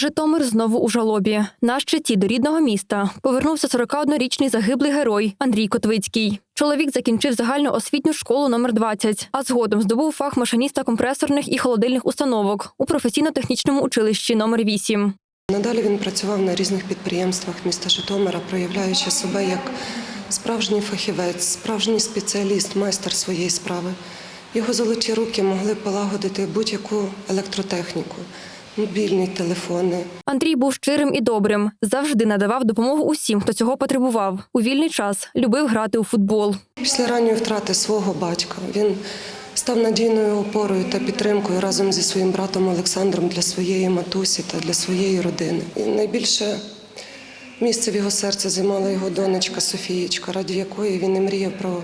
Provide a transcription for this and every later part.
Житомир знову у жалобі. На щиті до рідного міста повернувся 41-річний загиблий герой Андрій Котвицький. Чоловік закінчив загальну освітню школу номер 20, а згодом здобув фах машиніста компресорних і холодильних установок у професійно-технічному училищі номер 8. Надалі він працював на різних підприємствах міста Житомира, проявляючи себе як справжній фахівець, справжній спеціаліст, майстер своєї справи. Його золоті руки могли полагодити будь-яку електротехніку, мобільні телефони, Андрій був щирим і добрим, завжди надавав допомогу усім, хто цього потребував. У вільний час любив грати у футбол. Після ранньої втрати свого батька він став надійною опорою та підтримкою разом зі своїм братом Олександром для своєї матусі та для своєї родини. І найбільше місце в його серці займала його донечка Софієчка, раді якої він і мріяв про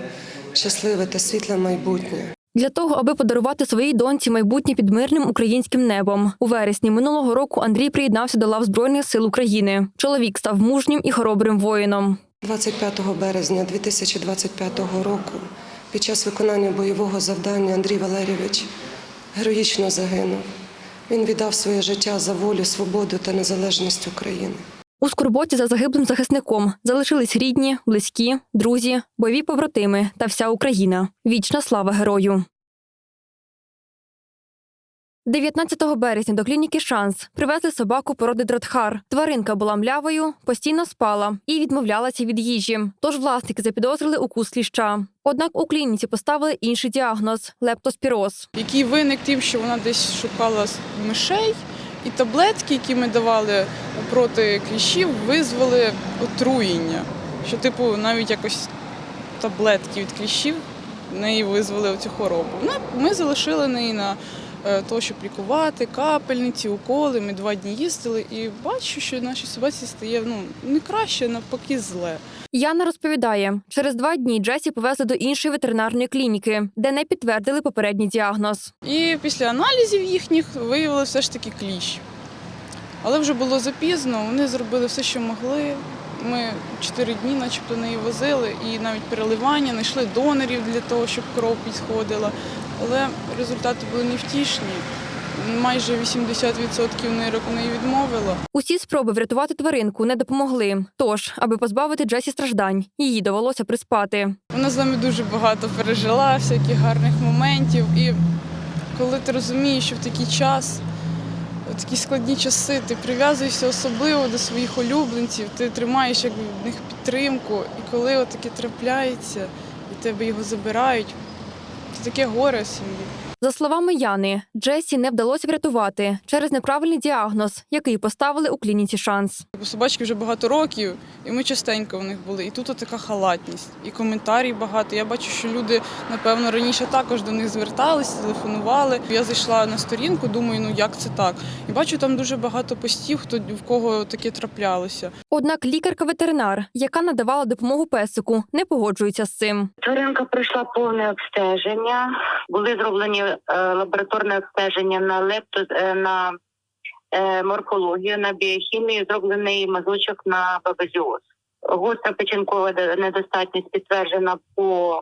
щасливе та світле майбутнє. Для того, аби подарувати своїй доньці майбутнє під мирним українським небом. У вересні минулого року Андрій приєднався до лав Збройних сил України. Чоловік став мужнім і хоробрим воїном. 25 березня 2025 року під час виконання бойового завдання Андрій Валерійович героїчно загинув. Він віддав своє життя за волю, свободу та незалежність України. У скорботі за загиблим захисником залишились рідні, близькі, друзі, бойові побратими та вся Україна. Вічна слава герою. 19 березня до клініки Шанс привезли собаку породи Дратхар. Тваринка була млявою, постійно спала і відмовлялася від їжі. Тож власники запідозрили укус кліща. Однак у клініці поставили інший діагноз лептоспіроз. який виник тим, що вона десь шукала мишей, і таблетки, які ми давали проти кліщів, визвали отруєння. Що, типу, навіть якось таблетки від кліщів неї визвали цю хворобу. Ну, Ми залишили неї на е, то, щоб лікувати, капельниці, уколи. Ми два дні їздили і бачу, що нашій собаці стає ну, не краще, навпаки, зле. Яна розповідає, через два дні Джесі повезли до іншої ветеринарної клініки, де не підтвердили попередній діагноз. І після аналізів їхніх виявили все ж таки кліщ. Але вже було запізно, вони зробили все, що могли. Ми чотири дні, начебто, неї возили, і навіть переливання, знайшли донорів для того, щоб кров підходила. Але результати були невтішні. Майже 80% нирок у неї відмовило. Усі спроби врятувати тваринку не допомогли. Тож, аби позбавити Джесі страждань, її довелося приспати. Вона з нами дуже багато пережила, всяких гарних моментів. І коли ти розумієш, що в такий час, в такі складні часи, ти прив'язуєшся особливо до своїх улюбленців, ти тримаєш як від них підтримку. І коли таке трапляється, і тебе його забирають, таке горе сім'ї. За словами Яни, Джесі не вдалося врятувати через неправильний діагноз, який поставили у клініці шанс. Собачки вже багато років, і ми частенько в них були. І тут така халатність, і коментарів багато. Я бачу, що люди, напевно, раніше також до них зверталися, телефонували. Я зайшла на сторінку, думаю, ну як це так? І бачу там дуже багато постів, хто в кого таке траплялося. Однак лікарка-ветеринар, яка надавала допомогу песику, не погоджується з цим. Тваринка пройшла повне обстеження. Були зроблені е, лабораторне обстеження на лепто е, на е, морфологію, на біохімію, зроблений мазочок на бабазіоз. Гостра печінкова недостатність підтверджена по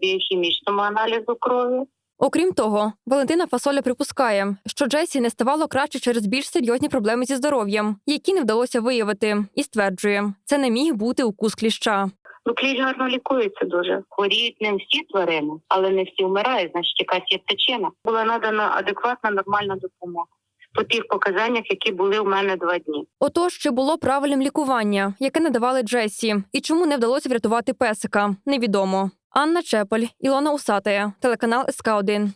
біохімічному аналізу крові. Окрім того, Валентина Фасоля припускає, що Джесі не ставало краще через більш серйозні проблеми зі здоров'ям, які не вдалося виявити, і стверджує, це не міг бути укус кліща. Ну, кліщ гарно лікується дуже. Хворіють не всі тварини, але не всі вмирають, значить якась є причина. Була надана адекватна нормальна допомога по тих показаннях, які були у мене два дні. Отож, чи було правильним лікування, яке надавали Джесі, і чому не вдалося врятувати песика, невідомо. Анна Чепель, Ілона Усатая, телеканал СК 1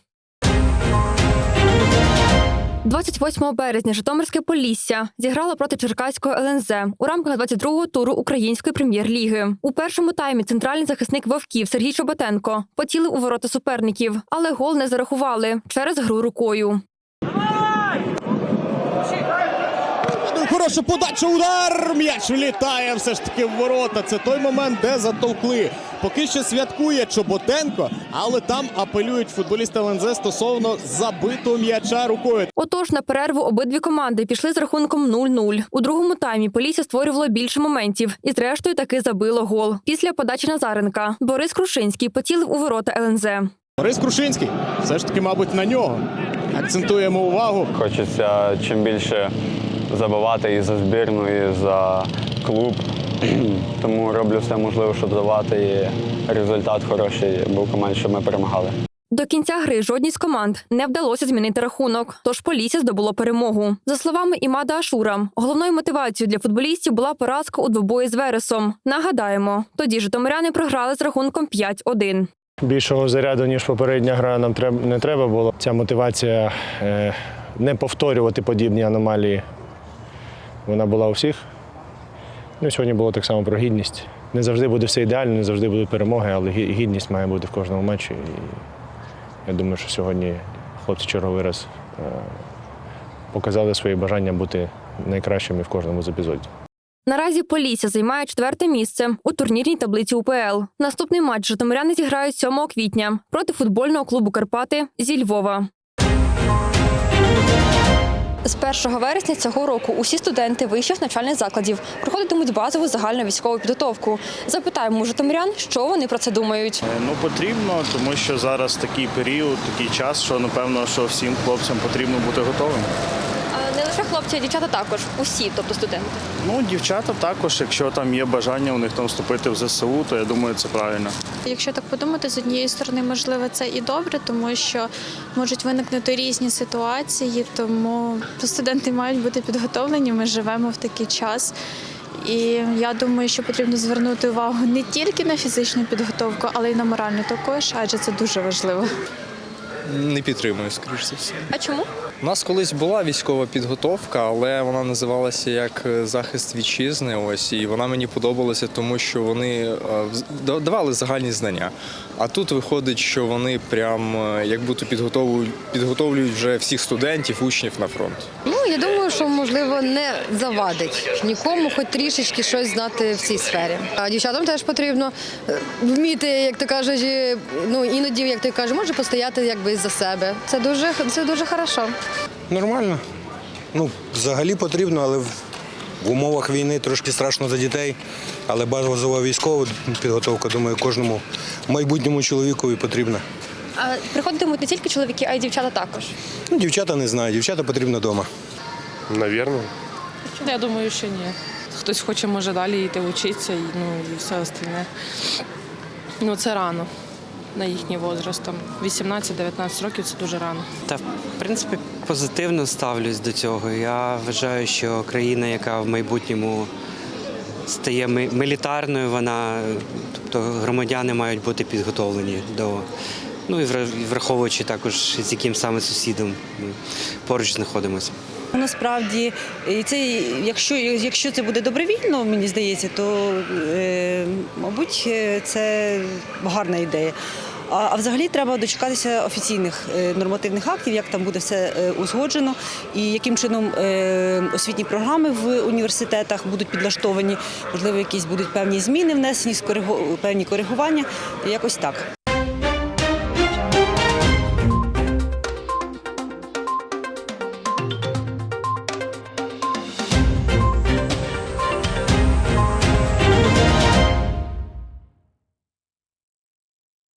28 березня Житомирське Полісся зіграло проти Черкаського ЛНЗ у рамках 22-го туру української прем'єр-ліги. У першому таймі центральний захисник вовків Сергій Чоботенко поцілив у ворота суперників, але гол не зарахували через гру рукою. Хороша подача, удар! М'яч влітає все ж таки в ворота. Це той момент, де затовкли. Поки що святкує Чоботенко, але там апелюють футболісти ЛНЗ стосовно забитого м'яча рукою. Отож, на перерву обидві команди пішли з рахунком 0-0. У другому таймі Полісся створювало більше моментів і, зрештою, таки забило гол. Після подачі Назаренка Борис Крушинський поцілив у ворота ЛНЗ. Борис Крушинський. Все ж таки, мабуть, на нього. акцентуємо увагу. Хочеться чим більше забивати і за збірну, і за клуб. Тому роблю все можливе, щоб давати і результат хороший був команді, щоб ми перемагали. До кінця гри жодній з команд не вдалося змінити рахунок, тож Полісся здобуло перемогу. За словами Імада Ашура, головною мотивацією для футболістів була поразка у двобої з Вересом. Нагадаємо, тоді житомиряни програли з рахунком 5-1. Більшого заряду, ніж попередня гра, нам не треба було. Ця мотивація е, не повторювати подібні аномалії. Вона була у всіх. Ну, сьогодні було так само про гідність. Не завжди буде все ідеально, не завжди будуть перемоги, але гідність має бути в кожному матчі. І я думаю, що сьогодні хлопці черговий раз е, показали своє бажання бути найкращими в кожному з епізодів. Наразі Полісся займає четверте місце у турнірній таблиці УПЛ. Наступний матч житомиряни зіграють 7 квітня проти футбольного клубу Карпати зі Львова. З 1 вересня цього року усі студенти вищих навчальних закладів проходитимуть базову загальну військову підготовку. Запитаємо у житомирян, що вони про це думають. Ну потрібно, тому що зараз такий період, такий час, що напевно, що всім хлопцям потрібно бути готовим. Лише хлопці, а дівчата також, усі, тобто студенти. Ну, дівчата також, якщо там є бажання у них там вступити в ЗСУ, то я думаю, це правильно. Якщо так подумати, з однієї сторони, можливо, це і добре, тому що можуть виникнути різні ситуації, тому студенти мають бути підготовлені. Ми живемо в такий час. І я думаю, що потрібно звернути увагу не тільки на фізичну підготовку, але й на моральну також, адже це дуже важливо. Не підтримую, скоріш за все. А чому? У нас колись була військова підготовка, але вона називалася як е, захист вітчизни. Ось і вона мені подобалася, тому що вони е, давали загальні знання. А тут виходить, що вони прям е, як будто підготовують, підготовлюють вже всіх студентів, учнів на фронт. Ну, я думаю, що можливо не завадить нікому, хоч трішечки щось знати в цій сфері. А дівчатам теж потрібно вміти, як кажуть, е, ну іноді, як ти кажеш, може постояти якби за себе. Це дуже це дуже хорошо. Нормально. Ну, взагалі потрібно, але в, в умовах війни трошки страшно за дітей. Але базова військова підготовка, думаю, кожному майбутньому чоловікові потрібна. А приходитимуть не тільки чоловіки, а й дівчата також. Ну, дівчата не знаю, дівчата потрібно вдома. Навірно. Я думаю, що ні. Хтось хоче може далі йти вчитися і, ну, і все остальне. Ну, це рано на їхній возраст. Там 18-19 років це дуже рано. Та в принципі позитивно ставлюсь до цього. Я вважаю, що країна, яка в майбутньому стає мілітарною, вона, тобто громадяни мають бути підготовлені до. Ну і вра- враховуючи також, з яким саме сусідом ми поруч знаходимося. Насправді, і це якщо, якщо це буде добровільно, мені здається, то е, мабуть е, це гарна ідея. А, взагалі треба дочекатися офіційних е, нормативних актів, як там буде все е, узгоджено, і яким чином освітні програми в університетах будуть підлаштовані, можливо, якісь будуть певні зміни внесені, певні коригування. Якось так.